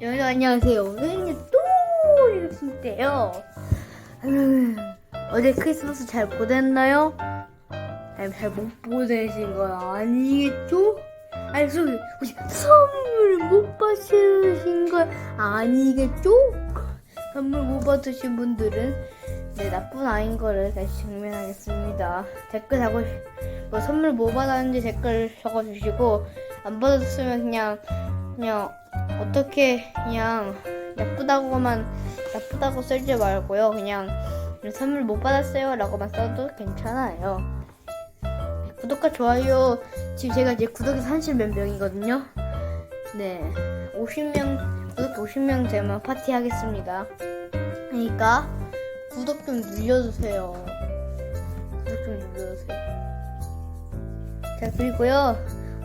여러분 안녕하세요. 오늘은 또 이렇습니다요. 음, 어제 크리스마스 잘 보냈나요? 아니 잘못 보내신 거 아니겠죠? 아니 소 혹시 선물 못 받으신 거 아니겠죠? 선물 못 받으신 분들은 네 나쁜 아이인 거를 다시 증명하겠습니다. 댓글 하고 뭐 선물 뭐 받았는지 댓글 적어주시고 안 받았으면 그냥 그냥 어떻게 그냥 예쁘다고만 예쁘다고 쓰지 말고요. 그냥 선물 못 받았어요 라고만 써도 괜찮아요. 구독과 좋아요 지금 제가 이제 구독이 30몇 명이거든요. 네, 50명 구독 50명 되면 파티 하겠습니다. 그러니까 구독 좀 눌려주세요. 구독 좀 눌러주세요. 자 그리고요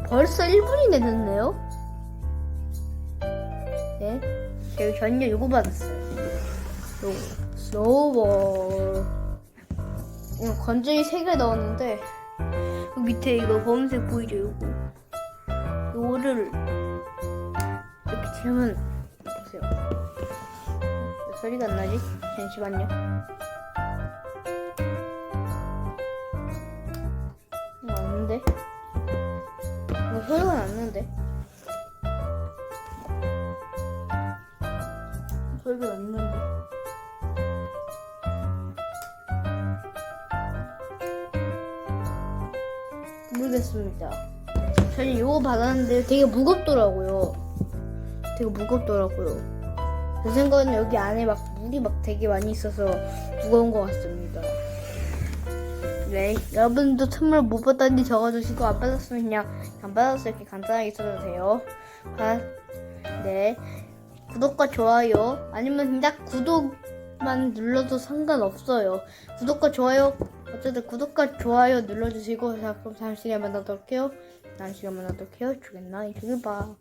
벌써 1분이 됐네요. 제가 전혀 요거 받았어요. 요거 스노우볼. 이거 건전지 3개 넣었는데 그 밑에 이거 검은색 보이죠? 요거. 요거를 이렇게 치면 보세요. 왜 소리가 안 나지? 잠시만요. 소리가 났는데? 모르겠습니다. 저는 이거 받았는데 되게 무겁더라고요. 되게 무겁더라고요. 제 생각에는 여기 안에 막 물이 막 되게 많이 있어서 무거운 것 같습니다. 네, 여러분도 선물 못 받았는지 적어주시고 안 받았으면 그냥 안 받았어 이렇게 간단하게 써도 돼요. 아, 네, 구독과 좋아요 아니면 그냥 구독만 눌러도 상관없어요. 구독과 좋아요 어쨌든 구독과 좋아요 눌러주시고 자 그럼 다음 시간에 만나도록 해요. 다음 시간에 만나도록 해요. 죽겠나? 이쪽을 봐.